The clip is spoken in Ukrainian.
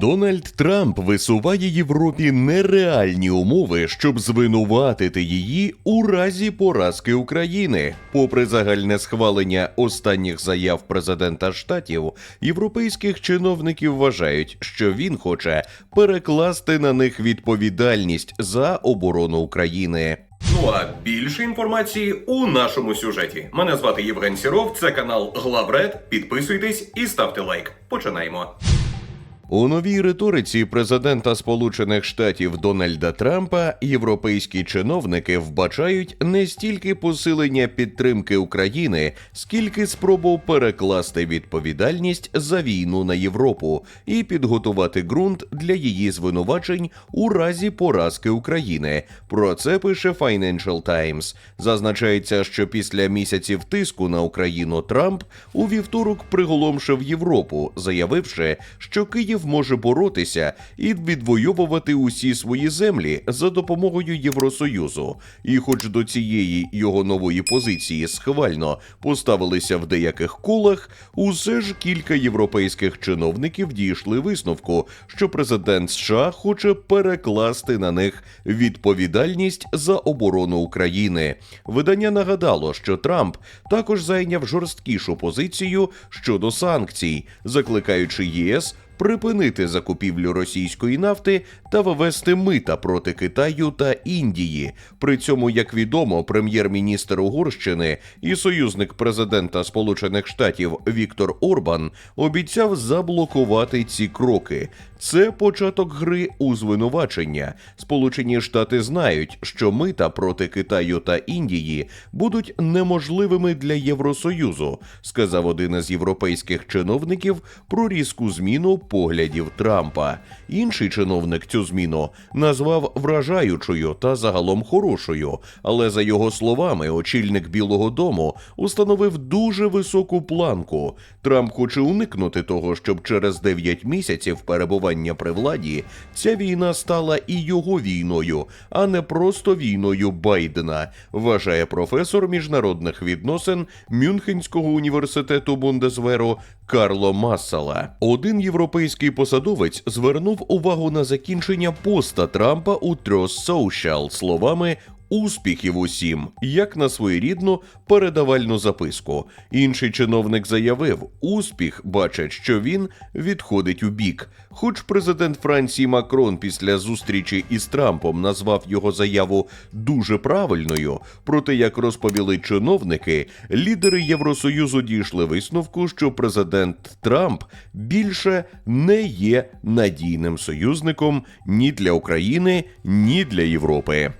Дональд Трамп висуває Європі нереальні умови, щоб звинуватити її у разі поразки України. Попри загальне схвалення останніх заяв президента штатів, європейських чиновників вважають, що він хоче перекласти на них відповідальність за оборону України. Ну а більше інформації у нашому сюжеті. Мене звати Євген Сіров, це канал Главред. Підписуйтесь і ставте лайк. Починаємо. У новій риториці президента Сполучених Штатів Дональда Трампа європейські чиновники вбачають не стільки посилення підтримки України, скільки спробу перекласти відповідальність за війну на Європу і підготувати ґрунт для її звинувачень у разі поразки України. Про це пише Financial Times. Зазначається, що після місяців тиску на Україну Трамп у вівторок приголомшив Європу, заявивши, що Київ може боротися і відвоювати усі свої землі за допомогою Євросоюзу. І, хоч до цієї його нової позиції схвально поставилися в деяких колах, усе ж кілька європейських чиновників дійшли висновку, що президент США хоче перекласти на них відповідальність за оборону України. Видання нагадало, що Трамп також зайняв жорсткішу позицію щодо санкцій, закликаючи ЄС припинити закупівлю російської нафти та ввести мита проти Китаю та Індії. При цьому, як відомо, прем'єр-міністр Угорщини і союзник президента Сполучених Штатів Віктор Орбан обіцяв заблокувати ці кроки. Це початок гри у звинувачення. Сполучені Штати знають, що мита проти Китаю та Індії будуть неможливими для Євросоюзу, сказав один із європейських чиновників про різку зміну поглядів Трампа. Інший чиновник цю зміну назвав вражаючою та загалом хорошою. Але за його словами, очільник Білого Дому установив дуже високу планку. Трамп хоче уникнути того, щоб через 9 місяців перебування при владі ця війна стала і його війною, а не просто війною Байдена, вважає професор міжнародних відносин Мюнхенського університету Бундесверу Карло Массала. Один європейський посадовець звернув увагу на закінчення поста Трампа у Trust Social словами. Успіхів усім, як на своєрідну передавальну записку. Інший чиновник заявив, успіх бачать, що він відходить у бік. Хоч президент Франції Макрон після зустрічі із Трампом назвав його заяву дуже правильною, проте, як розповіли чиновники, лідери Євросоюзу дійшли висновку, що президент Трамп більше не є надійним союзником ні для України, ні для Європи.